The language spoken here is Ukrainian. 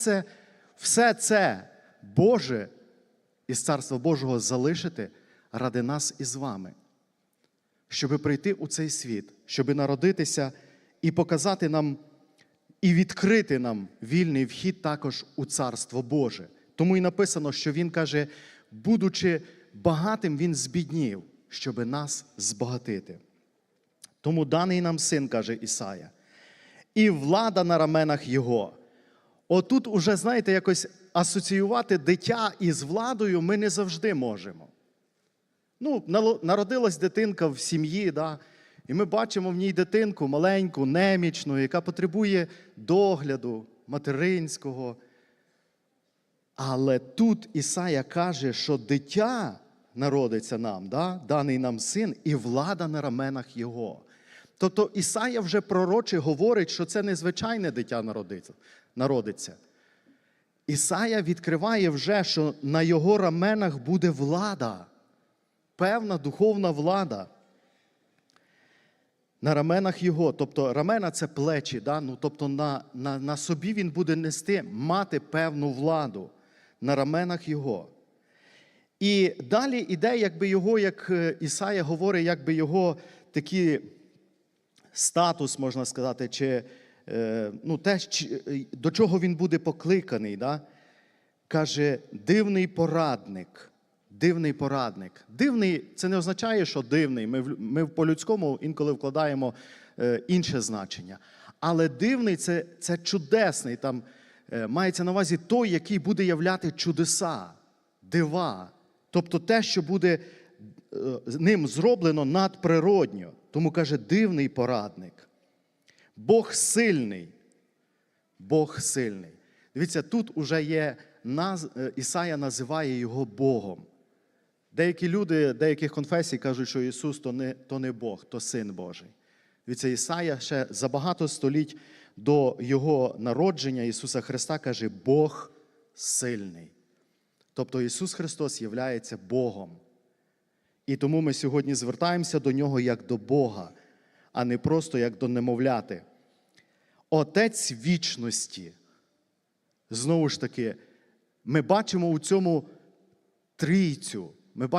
це, все це Боже із Царства Божого залишити ради нас і з вами, щоб прийти у цей світ, щоб народитися і показати нам і відкрити нам вільний вхід також у Царство Боже. Тому і написано, що Він каже, будучи багатим, Він збіднів, щоб нас збагатити. Тому даний нам син, каже Ісая, і влада на раменах Його. Отут уже, знаєте, якось асоціювати дитя із владою ми не завжди можемо. Ну, народилась дитинка в сім'ї, да, і ми бачимо в ній дитинку маленьку, немічну, яка потребує догляду материнського. Але тут Ісая каже, що дитя народиться нам, да? даний нам син, і влада на раменах Його. Тобто Ісая вже пророче говорить, що це не звичайне дитя народиться. Ісая відкриває вже, що на його раменах буде влада, певна духовна влада. На раменах його, тобто рамена це плечі, да? ну, тобто на, на, на собі він буде нести, мати певну владу на раменах його. І далі іде, якби його, як е, Ісая говорить, якби його такий статус, можна сказати, чи е, ну, те, до чого він буде покликаний. Да? Каже, дивний порадник. Дивний порадник. Дивний це не означає, що дивний. Ми, ми по-людському інколи вкладаємо е, інше значення. Але дивний це, це чудесний. Там е, мається на увазі той, який буде являти чудеса, дива. Тобто те, що буде ним зроблено надприродньо. Тому каже, дивний порадник. Бог сильний. Бог сильний. Дивіться, тут уже є наз... е, Ісая називає його Богом. Деякі люди, деяких конфесій кажуть, що Ісус то не, то не Бог, то Син Божий. Дивіться, Ісая ще за багато століть до Його народження Ісуса Христа каже, Бог сильний. Тобто Ісус Христос є Богом. І тому ми сьогодні звертаємося до Нього як до Бога, а не просто як до немовляти. Отець вічності. Знову ж таки, ми бачимо у цьому трійцю. Ми бачимо